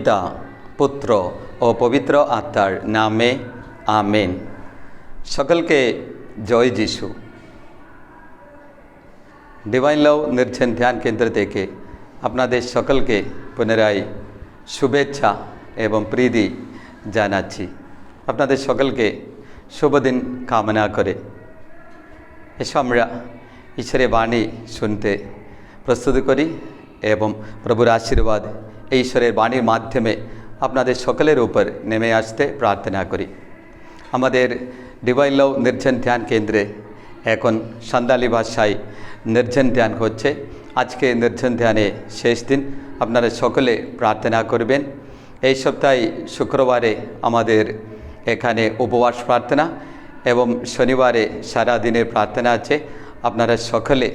পিতা পুত্র ও পবিত্র আত্মার নামে, আমেন। সকলকে জয় যিশু। ডিভাইন লাভ নির্জন ধ্যান কেন্দ্র থেকে আপনাদের সকলকে পুনরায় শুভেচ্ছা এবং প্রীতি জানাচ্ছি। আপনাদের সকলকে শুভদিন কামনা করে। এসো আমরা ঈশ্বরের বাণী শুনতে প্রস্তুত করি এবং প্রভুর আশীর্বাদ ঈশ্বরের বাণীর মাধ্যমে আপনাদের সকলের উপর নেমে আসতে প্রার্থনা করি আমাদের ডিভাইন লাভ নির্জন ধ্যান কেন্দ্রে এখন সান্দালি ভাষায় নির্জন ধ্যান হচ্ছে আজকে নির্জন ধ্যানে শেষ দিন আপনারা সকলে প্রার্থনা করবেন এই সপ্তাহে শুক্রবারে আমাদের এখানে উপবাস প্রার্থনা এবং শনিবারে সারা দিনের প্রার্থনা আছে আপনারা সকলে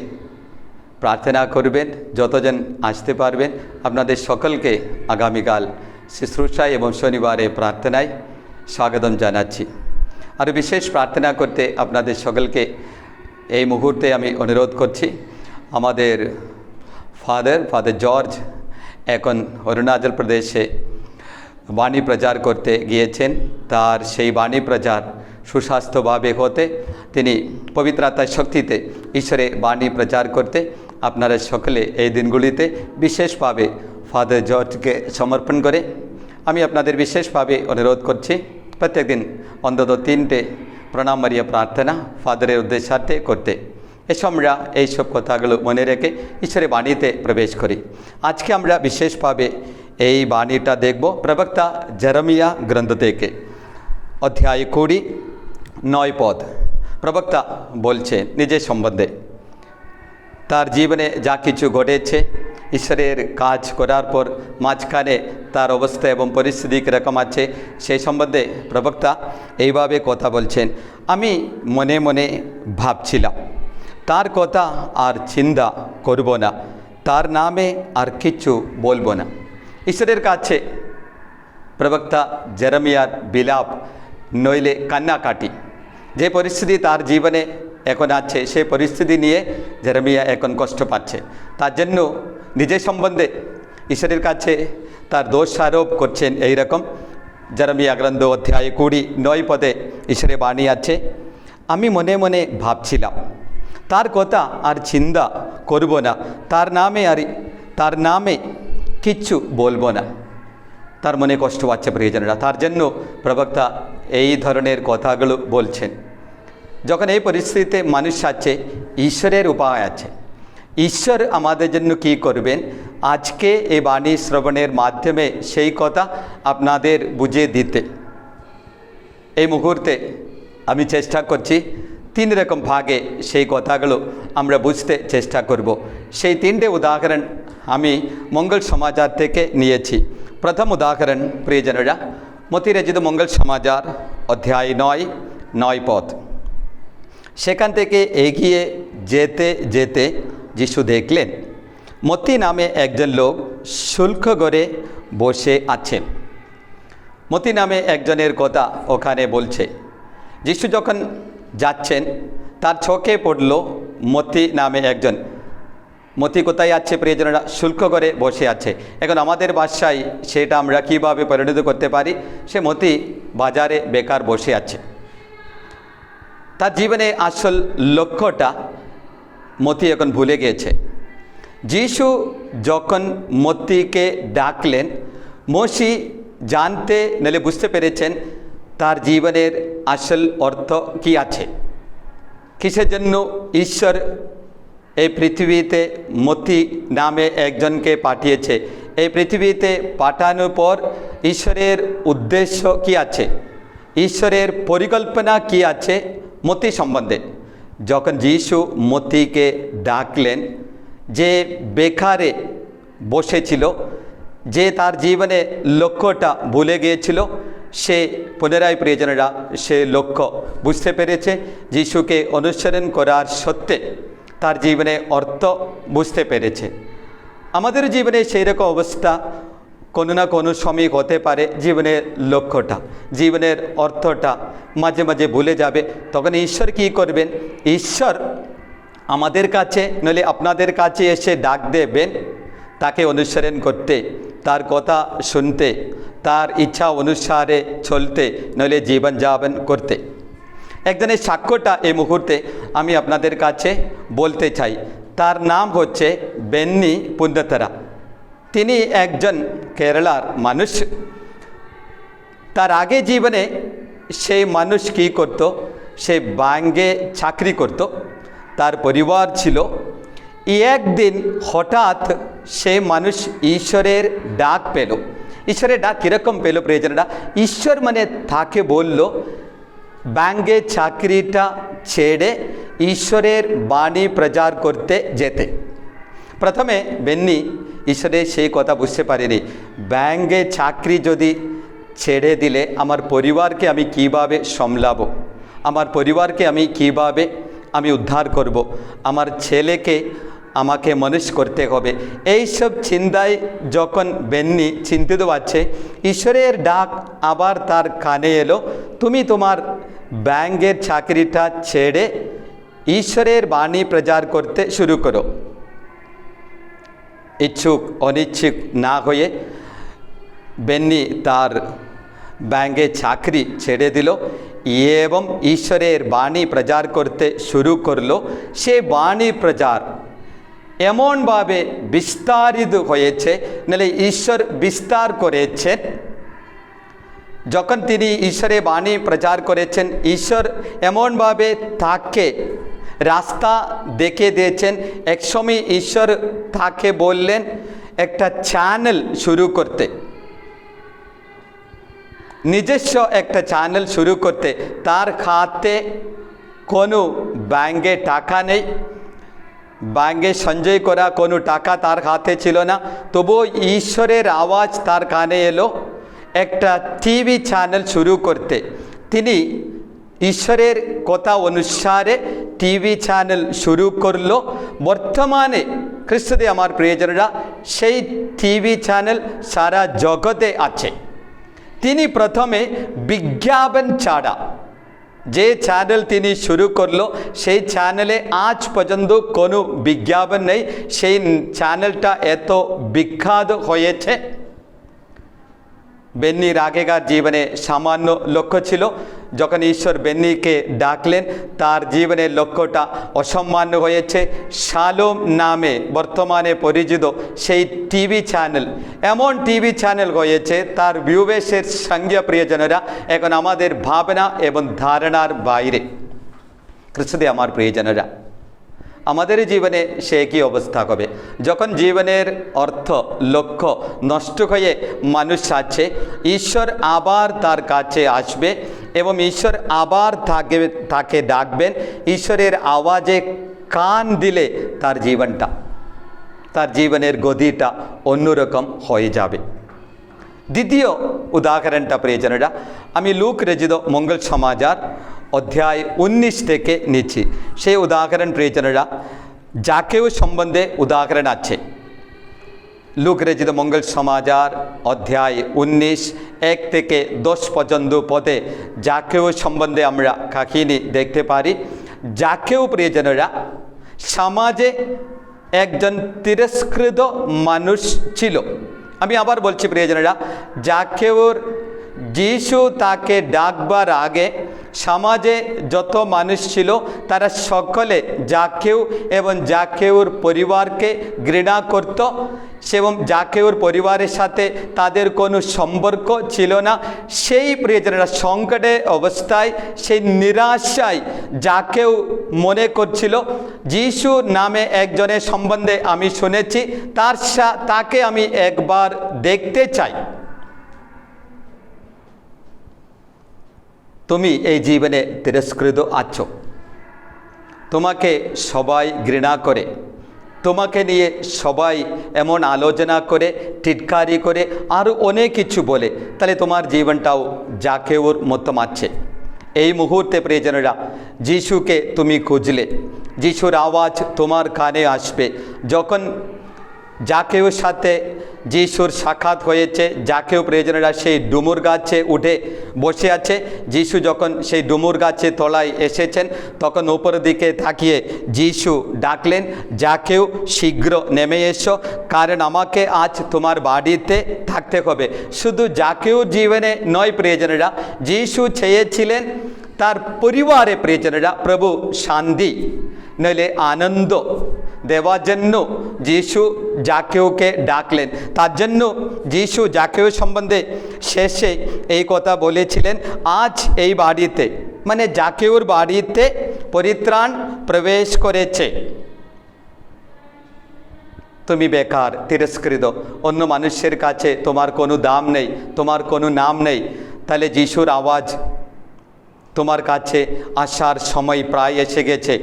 প্রার্থনা করবেন, যতজন আসতে পারবেন। আপনাদের সকলকে আগামীকাল শুশ্রূষায় এবং শনিবারে প্রার্থনায় স্বাগতম জানাচ্ছি। আর বিশেষ প্রার্থনা করতে আপনাদের সকলকে এই মুহূর্তে আমি অনুরোধ করছি। আমাদের ফাদার ফাদার জর্জ এখন অরুণাচল প্রদেশে বাণী প্রচার করতে গিয়েছেন। তার সেই বাণী প্রচার সুস্বাস্থ্যভাবে হতে তিনি পবিত্রতার শক্তিতে ঈশ্বরে বাণী প্রচার করতে আপনারা সকলে এই দিনগুলিতে বিশেষভাবে ফাদার জর্জকে সমর্পণ করে আমি আপনাদের বিশেষভাবে অনুরোধ করছি, প্রত্যেকদিন অন্তত তিনটে প্রণাম মারিয়া প্রার্থনা ফাদারের উদ্দেশ্যার্থে করতে। এসব আমরা এইসব কথাগুলো মনে রেখে ঈশ্বরের বাণীতে প্রবেশ করি। আজকে আমরা বিশেষভাবে এই বাণীটা দেখব প্রবক্তা জেরমিয়া গ্রন্থ থেকে। অধ্যায় কুড়ি, নয় পদ। প্রবক্তা বলছে, নিজের সম্বন্ধে। তার জীবনে যা কিছু ঘটেছে, ঈশ্বরের কাজ করার পর মাঝখানে তার অবস্থা এবং পরিস্থিতি কীরকম আছে, সেই সম্বন্ধে প্রবক্তা এইভাবে কথা বলছেন। আমি মনে মনে ভাবছিলাম, তার কথা আর চিন্তা করব না, তার নামে আর কিচ্ছু বলব না। ঈশ্বরের কাছে প্রবক্তা জেরমিয়ার বিলাপ নইলে কান্নাকাটি, যে পরিস্থিতি তার জীবনে এখন আছে, সে পরিস্থিতি নিয়ে জেরমিয়া এখন কষ্ট পাচ্ছে। তার জন্য নিজের সম্বন্ধে ঈশ্বরের কাছে তার দোষ আরোপ করছেন এই রকম জেরমিয়া গ্রন্থ অধ্যায় কুড়ি, নয় পদে ঈশ্বরের বাণী আছে। আমি মনে মনে ভাবছিলাম, তার কথা আর চিন্তা করব না, তার নামে আর তার নামে কিচ্ছু বলব না। তার মনে কষ্ট পাচ্ছে, প্রিয়জনেরা। তার জন্য প্রবক্তা এই ধরনের কথাগুলো বলছেন। যখন এই পরিস্থিতিতে মানুষ আছে, ঈশ্বরের উপায় আছে। ঈশ্বর আমাদের জন্য কি করবেন? আজকে এই বাণী শ্রবণের মাধ্যমে সেই কথা আপনাদের বুঝিয়ে দিতে। এই মুহূর্তে আমি চেষ্টা করছি, তিন রকম ভাগে সেই কথাগুলো আমরা বুঝতে চেষ্টা করব। সেই তিনটে উদাহরণ আমি মঙ্গল সমাচার থেকে নিয়েছি। প্রথম উদাহরণ, প্রিয়জনেরা মতিরচিত মঙ্গল সমাচার, অধ্যায় নয় নয় পথ। সেখান থেকে এগিয়ে যেতে যেতে যিশু দেখলেন, মতি নামে একজন লোক শুল্ক করে বসে আছেন। মতি নামে একজনের কথা ওখানে বলছে, যিশু যখন যাচ্ছেন, তার চোখে পড়ল মতি নামে একজন। মতি কোথায় আছে, প্রিয়জনেরা? শুল্ক করে বসে আছে। এখন আমাদের বাসায় সেটা আমরা কীভাবে পরিণত করতে পারি? সে মতি বাজারে বেকার বসে আছে। তার জীবনে আসল লক্ষ্যটা মতি এখন ভুলে গিয়েছে। যিশু যখন মতিকে ডাকলেন, মসি জানতে নাহলে বুঝতে পেরেছেন তার জীবনের আসল অর্থ কি আছে। কিসের জন্য ঈশ্বর এই পৃথিবীতে মতি নামে একজনকে পাঠিয়েছে? এই পৃথিবীতে পাঠানোর পর ঈশ্বরের উদ্দেশ্য কি আছে? ঈশ্বরের পরিকল্পনা কি আছে? মতি সম্বন্ধে যখন যিশু মতিকে ডাকলেন যে বেকারে বসেছিল যে তার জীবনে লক্ষ্যটা ভুলে গিয়েছিল সে পুনরায় প্রিয়জনেরা সে লক্ষ্য বুঝতে পেরেছে যিশুকে অনুসরণ করার সত্ত্বে তার জীবনে অর্থ বুঝতে পেরেছে আমাদের জীবনে সেই রকম অবস্থা কোনো না কোনো সময় হতে পারে জীবনের লক্ষ্যটা, জীবনের অর্থটা মাঝে মাঝে ভুলে যাবে। তখন ঈশ্বর কী করবেন? ঈশ্বর আমাদের কাছে, নইলে আপনাদের কাছে এসে ডাক দেবেন, তাকে অনুসরণ করতে, তার কথা শুনতে, তার ইচ্ছা অনুসারে চলতে, নইলে জীবনযাপন করতে। একজনের সাক্ষ্যটা এই মুহূর্তে আমি আপনাদের কাছে বলতে চাই। তার নাম হচ্ছে বেন্নি পুণ্যতরা তিনি একজন কেরালার মানুষ। তার আগে জীবনে সেই মানুষ কী করত? সে ব্যাঙ্গে চাকরি করত। তার পরিবার ছিল। একদিন হঠাৎ সে মানুষ ঈশ্বরের ডাক পেল। ঈশ্বরের ডাক কীরকম পেল প্রিয়জনরা? ঈশ্বর মানে তাকে বলল ব্যাঙ্গে চাকরিটা ছেড়ে ঈশ্বরের বাণী প্রচার করতে যেতে। প্রথমে বেন্নি ঈশ্বরের সেই কথা বুঝতে পারিনি। ব্যাঙ্গে চাকরি যদি ছেড়ে দিলে আমার পরিবারকে আমি কীভাবে সামলাবো? আমার পরিবারকে আমি কীভাবে আমি উদ্ধার করব। আমার ছেলেকে আমাকে মানুষ করতে হবে। এই সব চিন্তায় যখন বেন্নি চিন্তিত পাচ্ছে ঈশ্বরের ডাক আবার তার কানে এলো, তুমি তোমার ব্যাঙ্গের চাকরিটা ছেড়ে ঈশ্বরের বাণী প্রচার করতে শুরু করো। ইচ্ছুক, অনিচ্ছুক না হয়ে বেন্নি তার ব্যাঙ্গে চাকরি ছেড়ে দিল। এবং ঈশ্বরের বাণী প্রচার করতে শুরু করল। সে বাণী প্রচার এমনভাবে বিস্তারিত হয়েছে নাহলে ঈশ্বর বিস্তার করেছেন যখন তিনি ঈশ্বরের বাণী প্রচার করেছেন, ঈশ্বর এমনভাবে তাকে রাস্তা দেখে দিয়েছেন। একসময় ঈশ্বর তাকে বললেন, একটা চ্যানেল শুরু করতে। নিজস্ব একটা চ্যানেল শুরু করতে। তার খাতে কোনো ব্যাঙ্কে টাকা নেই। ব্যাঙ্কে সঞ্চয় করা কোনো টাকা তার হাতে ছিল না। তবুও ঈশ্বরের আওয়াজ তার কানে এলো, একটা টিভি চ্যানেল শুরু করতে। তিনি ঈশ্বরের কথা অনুসারে টিভি চ্যানেল শুরু করল বর্তমানে খ্রিস্টদে আমার প্রিয়জনরা সেই টিভি চ্যানেল সারা জগতে আছে তিনি প্রথমে বিজ্ঞাপন ছাড়া যে চ্যানেল তিনি শুরু করল সেই চ্যানেলে আজ পর্যন্ত কোনো বিজ্ঞাপন নেই সেই চ্যানেলটা এত বিখ্যাত হয়েছে বেন্নির আগেকার জীবনে সামান্য লক্ষ্য ছিল। যখন ঈশ্বর বেন্নিকে ডাকলেন, তার জীবনের লক্ষ্যটা অসম্মান্য হয়েছে। শালোম নামে বর্তমানে পরিচিত সেই টিভি চ্যানেল, এমন টিভি চ্যানেল হয়েছে, তার ভিউবেশের সঙ্গে প্রিয়জনেরা এখন আমাদের ভাবনা এবং ধারণার বাইরে। কৃষ্ণদে আমার প্রিয়জনেরা আমাদের জীবনে সে কি অবস্থা হবে? যখন জীবনের অর্থ, লক্ষ্য নষ্ট হয়ে মানুষ আছে, ঈশ্বর আবার তার কাছে আসবে এবং ঈশ্বর আবার তাকে তাকে ডাকবেন। ঈশ্বরের আওয়াজে কান দিলে তার জীবনটা, তার জীবনের গদিটা অন্যরকম হয়ে যাবে। দ্বিতীয় উদাহরণটা প্রিয়জনেরা আমি লুক রেজিত মঙ্গল সমাজার অধ্যায় উনিশ থেকে নিচ্ছি সেই উদাহরণ প্রিয়জনেরা যাকেও সম্বন্ধে উদাহরণ আছে লুক রেজিত মঙ্গল সমাজার অধ্যায় উনিশ এক থেকে দশ পর্যন্ত পদে যাকেও সম্বন্ধে আমরা কাহিনী দেখতে পারি যাকেও প্রিয়জনেরা সমাজে একজন তিরস্কৃত মানুষ ছিল আমি আবার বলছি প্রিয়জনেরা যাকেওর যিশু তাকে ডাকবার আগে সমাজে যত মানুষ ছিল, তারা সকলে যাকেও এবং যাকেওর পরিবারকে ঘৃণা করত এবং যাকেওর পরিবারের সাথে তাদের কোনো সম্পর্ক ছিল না। সেই প্রিয়জনেরা সংকটে অবস্থায়, সেই নিরাশায় যাকেও মনে করছিল, যিশু নামে একজনের সম্বন্ধে আমি শুনেছি, তার সা, তাকে আমি একবার দেখতে চাই। তুমি এই জীবনে তিরস্কৃত আছো। তোমাকে সবাই ঘৃণা করে। তোমাকে নিয়ে সবাই এমন আলোচনা করে, টিটকারি করে আরও অনেক কিছু বলে। তাহলে তোমার জীবনটাও যাকে ওর মতো মারছে। এই মুহূর্তে প্রিয়জনেরা, যিশুকে তুমি খুঁজলে, যিশুর আওয়াজ তোমার কানে আসবে। যখন যাকে ওর সাথে যিশুর সাক্ষাৎ হয়েছে, যাকেও প্রিয়জনেরা সেই ডুমুর গাছে উঠে বসে আছে। যিশু যখন সেই ডুমুর গাছে তলায় এসেছেন, তখন উপরের দিকে তাকিয়ে যিশু ডাকলেন, যাকেও শীঘ্র নেমে এসো, কারণ আমাকে আজ তোমার বাড়িতে থাকতে হবে। শুধু যাকেও জীবনে নয় প্রিয়জনেরা, যিশু চেয়েছিলেন তার পরিবারে প্রিয়জনেরা প্রভু শান্তি, নইলে আনন্দ দেওয়ার জন্য যিশু জাকেওকে ডাকলেন। তার জন্য যিশু জাকেও সম্বন্ধে শেষে এই কথা বলেছিলেন, আজ এই বাড়িতে মানে জাকেওর বাড়িতে পরিত্রাণ প্রবেশ করেছে। তুমি বেকার, তিরস্কৃত, অন্য মানুষের কাছে তোমার কোনো দাম নেই, তোমার কোনো নাম নেই। তাহলে যিশুর আওয়াজ তোমার কাছে আসার সময় প্রায় এসে গেছে।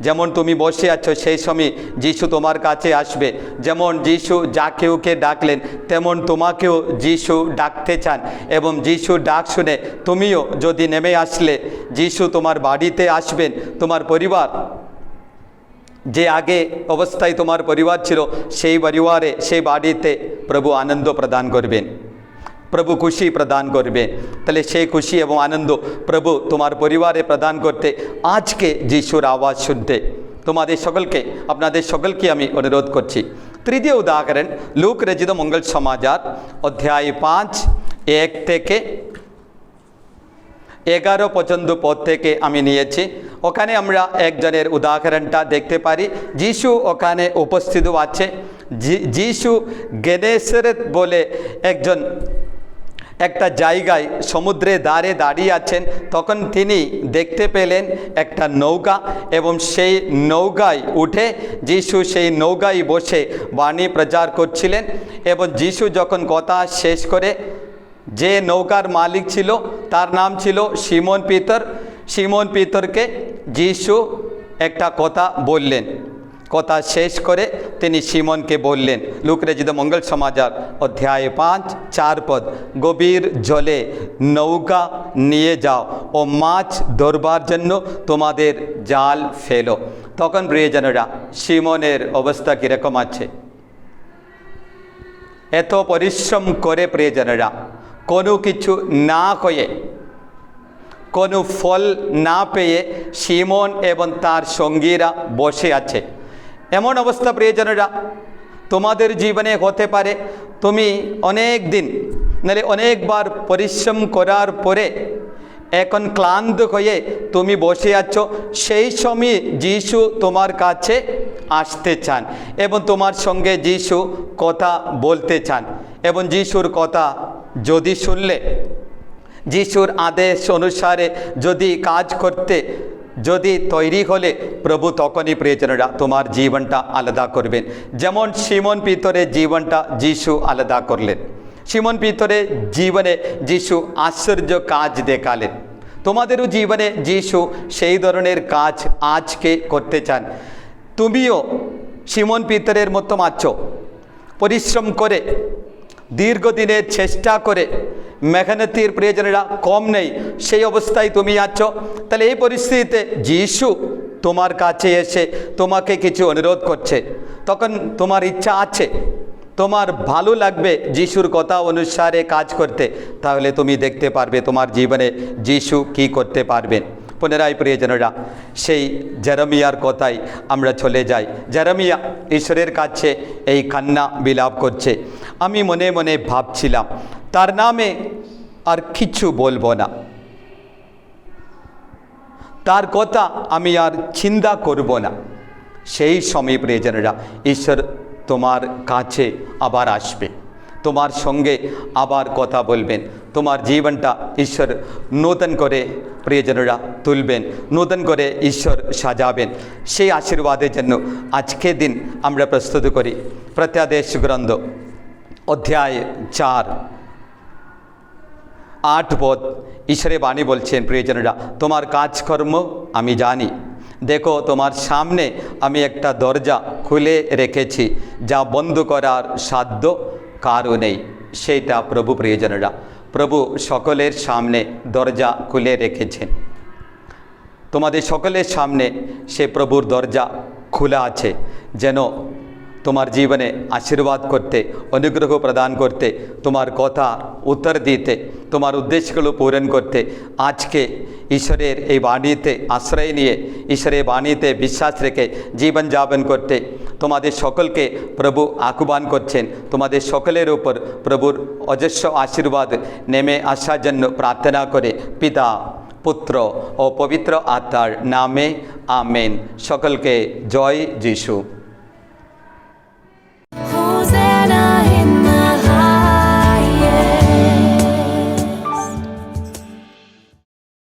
যেমন তুমি বসে আছো, সেই সময় যিশু তোমার কাছে আসবে। যেমন যিশু যা কেউকে ডাকলেন, তেমন তোমাকেও যিশু ডাকতে চান। এবং যিশু ডাক শুনে তুমিও যদি নেমে আসলে, যিশু তোমার বাড়িতে আসবেন। তোমার পরিবার, যে আগে অবস্থায় তোমার পরিবার ছিল, সেই পরিবারে, সেই বাড়িতে প্রভু আনন্দ প্রদান করবেন। প্রভু খুশি প্রদান করবে। তাহলে সেই খুশি এবং আনন্দ প্রভু তোমার পরিবারে প্রদান করতে আজকে যিশুর আওয়াজ শুনতে। তোমাদের সকলকে, আপনাদের সকলকে আমি অনুরোধ করছি। তৃতীয় উদাহরণ, লুক রচিত মঙ্গল সমাচার, অধ্যায় পাঁচ, এক থেকে এগারো পর্যন্ত পদ থেকে আমি নিয়েছি। ওখানে আমরা একজনের উদাহরণটা দেখতে পারি। যিশু ওখানে উপস্থিত আছে। যিশু গেনেসরেত বলে একজন একটা জায়গায় সমুদ্রে দ্বারে দাঁড়িয়ে আছেন। তখন তিনি দেখতে পেলেন একটা নৌকা এবং সেই নৌকায় উঠে যিশু সেই নৌকায় বসে বাণী প্রচার করছিলেন এবং যিশু যখন কথা শেষ করে, যে নৌকার মালিক ছিল, তার নাম ছিল সিমন পিতর। সিমন পিতরকে যিশু একটা কথা বললেন। কথা শেষ করে তিনি সিমনকে বললেন লুকরেজিত মঙ্গল সমাজার অধ্যায় পাঁচ, চার পদ, গভীর জলে নৌকা নিয়ে যাও ও মাছ ধরবার জন্য তোমাদের জাল ফেলো। তখন প্রিয়জনেরা, সিমনের অবস্থা কীরকম আছে? এত পরিশ্রম করে প্রিয়জনেরা, কোনো কিছু না হয়ে কোনো ফল না পেয়ে সিমন এবং তার সঙ্গীরা বসে আছে। এমন অবস্থা প্রিয়জনেরা, তোমাদের জীবনে হতে পারে। তুমি অনেক দিন, নাহলে অনেকবার পরিশ্রম করার পরে এখন ক্লান্ত হয়ে তুমি বসে আছো, সেই সময় যিশু তোমার কাছে আসতে চান এবং তোমার সঙ্গে যিশু কথা বলতে চান এবং যিশুর কথা যদি শুনলে, যিশুর আদেশ অনুসারে যদি কাজ করতে যদি তৈরি হলে প্রভু তখনই প্রিয়জনেরা, তোমার জীবনটা আলাদা করবেন। যেমন সিমন পিতরের জীবনটা যিশু আলাদা করলেন। সিমন পিতরের জীবনে যিশু আশ্চর্য কাজ দেখালেন। তোমাদেরও জীবনে যিশু সেই ধরনের কাজ আজকে করতে চান। তুমিও সিমন পিতরের মতো আছো পরিশ্রম করে, দীর্ঘদিনের চেষ্টা করে মেহনতির প্রিয়জনেরা কম নেই। সেই অবস্থায় তুমি আছো। তাহলে এই পরিস্থিতিতে যিশু তোমার কাছে এসে তোমাকে কিছু অনুরোধ করছে। তখন তোমার ইচ্ছা আছে। তোমার ভালো লাগবে যিশুর কথা অনুসারে কাজ করতে। তাহলে তুমি দেখতে পারবে তোমার জীবনে যিশু কি করতে পারবেন পুনরায় প্রিয়জনরা, সেই জেরমিয়ার কথায় আমরা চলে যাই। জেরমিয়া ঈশ্বরের কাছে এই কান্না বিলাপ করছে। আমি মনে মনে ভাবছিলাম তার নামে আর কিছু বলব না। তার কথা আমি আর চিন্তা করব না। সেই সময় প্রিয়জনেরা, ঈশ্বর তোমার কাছে আবার আসবে। তোমার সঙ্গে আবার কথা বলবেন। তোমার জীবনটা ঈশ্বর নূতন করে প্রিয়জনেরা তুলবেন। নূতন করে ঈশ্বর সাজাবেন। সেই আশীর্বাদের জন্য আজকে দিন আমরা প্রস্তুত করি। প্রত্যাদেশ গ্রন্থ, অধ্যায় চার। আট পদ ঈশ্বরের বাণী বলছেন, প্রিয়জনেরা, তোমার কাজকর্ম আমি জানি। দেখো, তোমার সামনে আমি একটা দরজা খুলে রেখেছি, যা বন্ধ করার সাধ্য কারও নেই। সেইটা প্রভু, প্রিয়জনেরা, প্রভু সকলের সামনে দরজা খুলে রেখেছেন। তোমাদের সকলের সামনে সে প্রভুর দরজা খোলা আছে, যেন তোমার জীবনে আশীর্বাদ করতে, অনুগ্রহ প্রদান করতে, তোমার কথা উত্তর দিতে, তোমার উদ্দেশ্যগুলো পূরণ করতে, আজকে ঈশ্বরের এই বাণীতে আশ্রয় নিয়ে, ঈশ্বরের বাণীতে বিশ্বাস রেখে জীবনযাপন করতে, তোমাদের সকলকে প্রভু আহ্বান করছেন, তোমাদের সকলের উপর প্রভুর অজস্র আশীর্বাদ নেমে আসার জন্য প্রার্থনা করে, পিতা, পুত্র ও পবিত্র আত্মার নামে, আমেন। সকলকে জয় যিশু।